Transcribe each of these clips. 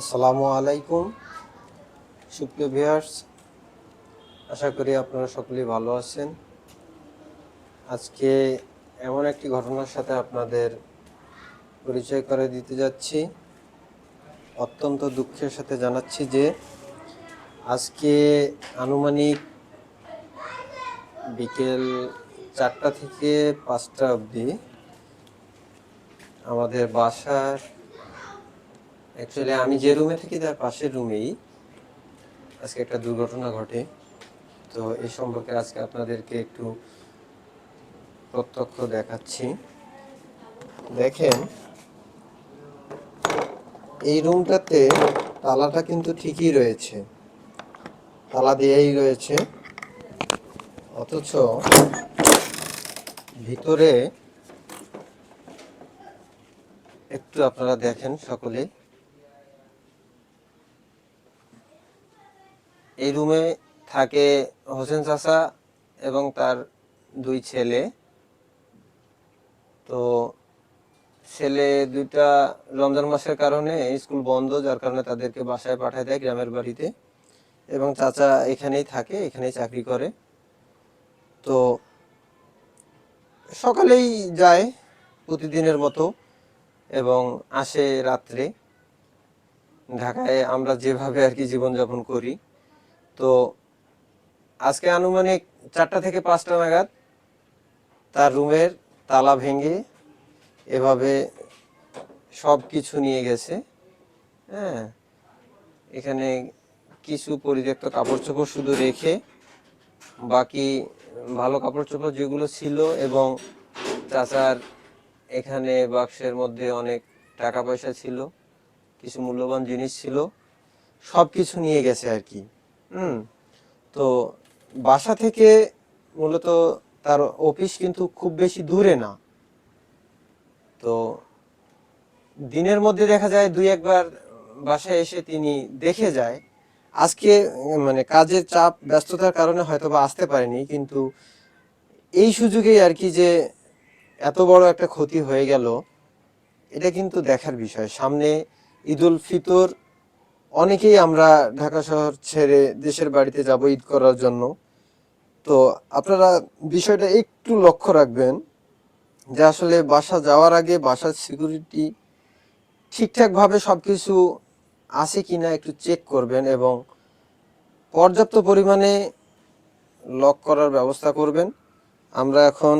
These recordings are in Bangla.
আসসালামু আলাইকুম। সুপ্রিয় ভিউয়ার্স, আশা করি আপনারা সকলেই ভালো আছেন। আজকে এমন একটি ঘটনার সাথে আপনাদের পরিচয় করে দিতে যাচ্ছি। অত্যন্ত দুঃখের সাথে জানাচ্ছি যে আজকে আনুমানিক বিকেল চারটা থেকে পাঁচটা অবধি আমাদের বাসার অ্যাকচুয়ালি আমি যে রুমে থাকি, তার পাশের রুমেই আজকে একটা দুর্ঘটনা ঘটে। তো এই সম্পর্কে আজকে আপনাদেরকে একটু প্রত্যক্ষ দেখাচ্ছি। দেখেন, এই রুমটাতে তালাটা কিন্তু ঠিকই রয়েছে। তালা দিয়েই রয়েছে। অথচ ভিতরে একটু আপনারা দেখেন সকলে। এই রুমে থাকে হোসেন চাচা এবং তার দুই ছেলে। তো ছেলে দুইটা রমজান মাসের কারণে স্কুল বন্ধ, যার কারণে তাদেরকে বাসায় পাঠায় দেয় গ্রামের বাড়িতে। এবং চাচা এখানেই থাকে, এখানেই চাকরি করে। তো সকালেই যায় প্রতিদিনের মতো এবং আসে রাত্রে। ঢাকায় আমরা যেভাবে আর কি জীবনযাপন করি। তো আজকে আনুমানিক চারটা থেকে পাঁচটা নাগাদ তার রুমের তালা ভেঙে এভাবে সব কিছু নিয়ে গেছে। হ্যাঁ এখানে কিছু পরিত্যক্ত কাপড় চোপড় শুধু রেখে বাকি ভালো কাপড় চোপড় যেগুলো ছিল এবং চাচার এখানে বাক্সের মধ্যে অনেক টাকা পয়সা ছিল, কিছু মূল্যবান জিনিস ছিল সব কিছু নিয়ে গেছে আর কি। হুম। তো বাসা থেকে মূলত তার অফিস কিন্তু খুব বেশি দূরে না। তো দিনের মধ্যে দেখা যায় দুই একবার বাসায় এসে তিনি দেখে যায়। আজকে মানে কাজের চাপ, ব্যস্ততার কারণে হয়তো বা আসতে পারেনি, কিন্তু এই সুযোগেই আর কি যে এত বড় একটা ক্ষতি হয়ে গেল, এটা কিন্তু দেখার বিষয়। সামনে ঈদুল ফিতর অনেকেই আমরা ঢাকা শহর ছেড়ে দেশের বাড়িতে যাব ঈদ করার জন্য। তো আপনারা বিষয়টা একটু লক্ষ্য রাখবেন যে আসলে বাসা যাওয়ার আগে বাসার সিকিউরিটি ঠিকঠাকভাবে সব কিছু আছে কিনা একটু চেক করবেন এবং পর্যাপ্ত পরিমাণে লক করার ব্যবস্থা করবেন। আমরা এখন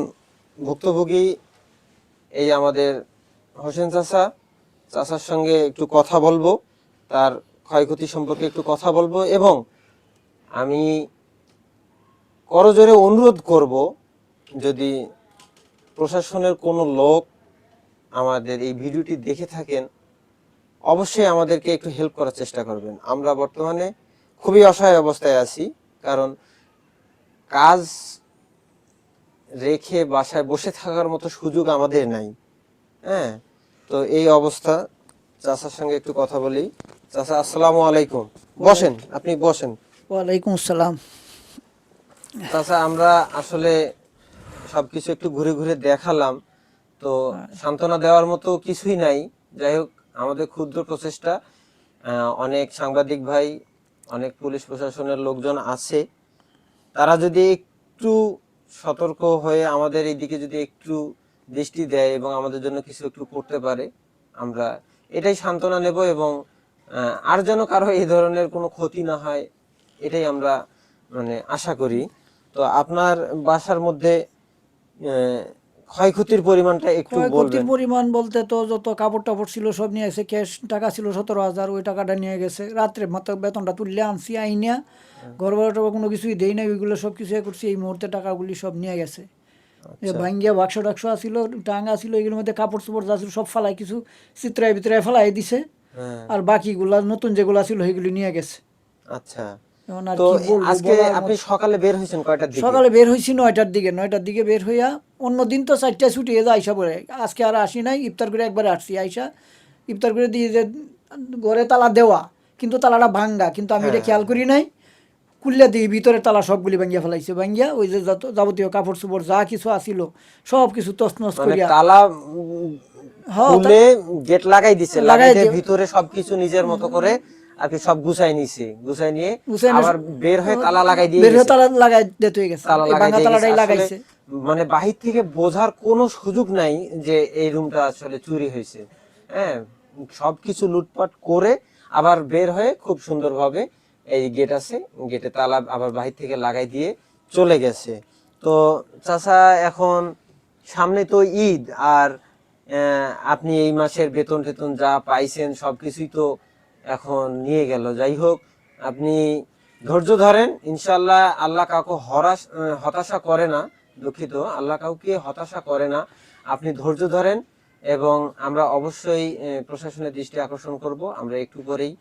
ভুক্তভোগী এই আমাদের হোসেন চাচা, চাচার সঙ্গে একটু কথা বলব। তার ক্ষয়ক্ষতি সম্পর্কে একটু কথা বলব এবং আমি করজোরে অনুরোধ করব, যদি প্রশাসনের কোনো লোক আমাদের এই ভিডিওটি দেখে থাকেন, অবশ্যই আমাদেরকে একটু হেল্প করার চেষ্টা করবেন। আমরা বর্তমানে খুবই অসহায় অবস্থায় আছি, কারণ কাজ রেখে বাসায় বসে থাকার মতো সুযোগ আমাদের নাই। হ্যাঁ তো এই অবস্থা চাষার সঙ্গে একটু কথা বলি। চাচা আসসালামু আলাইকুম। বসেন আপনি বসেন। ওয়ালাইকুম আসসালাম। চাচা আমরা আসলে সবকিছু একটু ঘুরে ঘুরে দেখালাম তো সান্ত্বনা দেওয়ার মতো কিছুই নাই। যাই হোক আমাদের ক্ষুদ্র প্রচেষ্টা অনেক সাংবাদিক ভাই অনেক পুলিশ প্রশাসনের লোকজন আছে। তারা যদি একটু সতর্ক হয়ে আমাদের এই দিকে যদি একটু দৃষ্টি দেয় এবং আমাদের জন্য কিছু একটু করতে পারে আমরা এটাই সান্ত্বনা নেব এবং আর যেন কারও এই ধরনের কোনো ক্ষতি না হয় এটাই আমরা মানে আশা করি। তো আপনার বাসার মধ্যে ক্ষয়ক্ষতির পরিমাণটা একটু ক্ষয়ক্ষতির পরিমাণ বলতে তো যত কাপড় টাপড় ছিল সব নিয়ে গেছে ক্যাশ টাকা ছিল সতেরো হাজার ওই টাকাটা নিয়ে গেছে। রাত্রে মাত্র বেতনটা তুললে আনছি আইনিয়া ঘর ভাড়া কোনো কিছুই দেই না ওইগুলো সব কিছু এ করছি এই মুহূর্তে টাকাগুলি সব নিয়ে গেছে। যে ভাঙ্গিয়া বাক্স টাক্স আছিল টাঙ্গা ছিল এগুলোর মধ্যে কাপড় চোপড় যা ছিল সব ফালাই কিছু চিত্রায় ভিতরায় ফালাই দিছে। হ্যাঁ আর বাকিগুলা নতুন যেগুলা ছিল সেগুলি নিয়ে গেছে। আচ্ছা। তো আজকে আপনি সকালে বের হয়েছেন কয়টার দিকে? সকালে বের হয়েছি নয়টার দিকে নয়টার দিকে বের হইয়া অন্য দিন তো ছুটি আইসা পরে আজকে আর আসি নাই ইফতার করে একবার আসছি আইসা। ইফতার করে দিয়ে যে ঘরে তালা দেওয়া কিন্তু তালাটা ভাঙ্গা কিন্তু আমি হ্যাঁ। এটা খেয়াল করি নাই। খুললে দিই ভিতরে তালা সবগুলি ভাঙ্গিয়া ফেলাইছে ভাঙ্গিয়া ওই যে যাবতীয় কাপড় চোপড় যা কিছু আসিল সব কিছু তছনছ মানে করিয়া তালা হ্যাঁ, খুলে গেট লাগাই দিছে লাগাই দিয়ে ভিতরে সবকিছু নিজের মতো করে আর কি সব গুছাই নিছে। গুছাই নিয়ে আবার বের হয়ে তালা লাগাই দিয়ে বের হয়ে তালা লাগাই দিতে হয়ে গেছে। তালা লাগাই দিয়ে তালাটাই লাগাইছে। মানে বাহির থেকে বোঝার কোনো সুযোগ নাই যে এই রুমটা আসলে চুরি হয়েছে। হ্যাঁ সবকিছু লুটপাট করে আবার বের হয়ে খুব সুন্দরভাবে এই গেট আছে গেটে তালা আবার বাহির থেকে লাগাই দিয়ে চলে গেছে। তো চাচা এখন সামনে তো ঈদ আর আপনি এই মাসের বেতন টেতন যা পাইছেন সব কিছুই তো এখন নিয়ে গেল। যাই হোক, আপনি ধৈর্য ধরেন ইনশাল্লাহ আল্লাহ কাউকে হরাশ হতাশা করে না, দুঃখিত, আল্লাহ কাউকে হতাশা করে না। আপনি ধৈর্য ধরেন এবং আমরা অবশ্যই প্রশাসনের দৃষ্টি আকর্ষণ করব। আমরা একটু করেই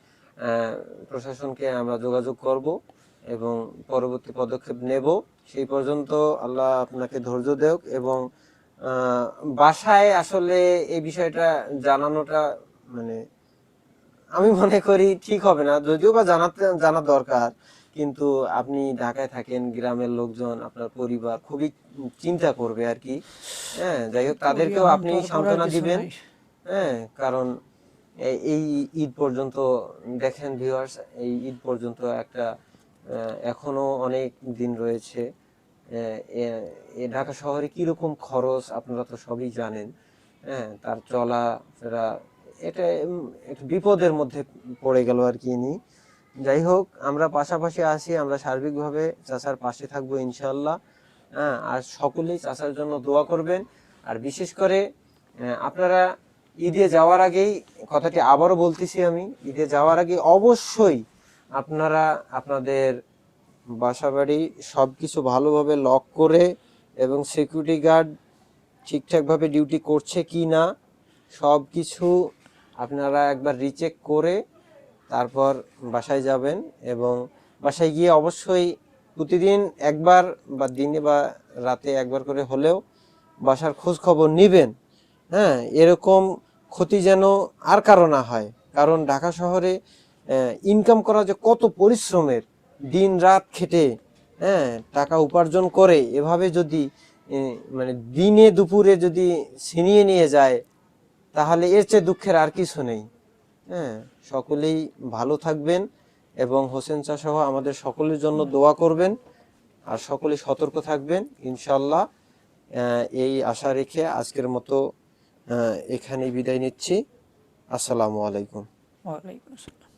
প্রশাসনকে আমরা যোগাযোগ করব এবং পরবর্তী পদক্ষেপ নেব। সেই পর্যন্ত আল্লাহ আপনাকে ধৈর্য দেওক এবং বাসায় আসলে এই বিষয়টা জানানোটা মানে আমি মনে করি ঠিক হবে না। যদিও বা জানাতে জানা দরকার কিন্তু আপনি ঢাকায় থাকেন গ্রামের লোকজন আপনার পরিবার খুবই চিন্তা করবে আর কি। হ্যাঁ যাই হোক তাদেরকেও আপনি সান্ত্বনা দিবেন। হ্যাঁ কারণ এই ঈদ পর্যন্ত দেখেন ভিউয়ার্স এই ঈদ পর্যন্ত একটা এখনও অনেক দিন রয়েছে। ঢাকা শহরে কীরকম খরচ আপনারা তো সবই জানেন হ্যাঁ তার চলা ফেরা এটা একটু বিপদের মধ্যে পড়ে গেল আর কি ইনি। যাই হোক, আমরা পাশাপাশি আছি, আমরা সার্বিকভাবে চাষার পাশে থাকব ইনশাল্লাহ হ্যাঁ আর সকলেই চাষার জন্য দোয়া করবেন। আর বিশেষ করে আপনারা ঈদে যাওয়ার আগেই কথাটি আবারও বলতেছি আমি, ঈদে যাওয়ার আগে অবশ্যই আপনারা আপনাদের বাসাবাড়ি সবকিছু ভালোভাবে লক করে এবং সিকিউরিটি গার্ড ঠিকঠাকভাবে ডিউটি করছে কি না সব কিছু আপনারা একবার রিচেক করে তারপর বাসায় যাবেন এবং বাসায় গিয়ে অবশ্যই প্রতিদিন একবার বা দিনে বা রাতে একবার করে হলেও বাসার খোঁজ খবর নিবেন। হ্যাঁ এরকম ক্ষতি যেন আর কারও না হয়। কারণ ঢাকা শহরে ইনকাম করা যে কত পরিশ্রমের দিন রাত খেটে হ্যাঁ টাকা উপার্জন করে এভাবে যদি মানে দিনে দুপুরে যদি ছিনিয়ে নিয়ে যায় তাহলে এর চেয়ে দুঃখের আর কিছু নেই। হ্যাঁ সকলেই ভালো থাকবেন এবং হোসেন চা সহ আমাদের সকলের জন্য দোয়া করবেন আর সকলে সতর্ক থাকবেন ইনশাল্লাহ এই আশা রেখে আজকের মতো আহ, এখানেই বিদায় নিচ্ছি। আসসালামু আলাইকুম। ওয়ালাইকুম আসসালাম।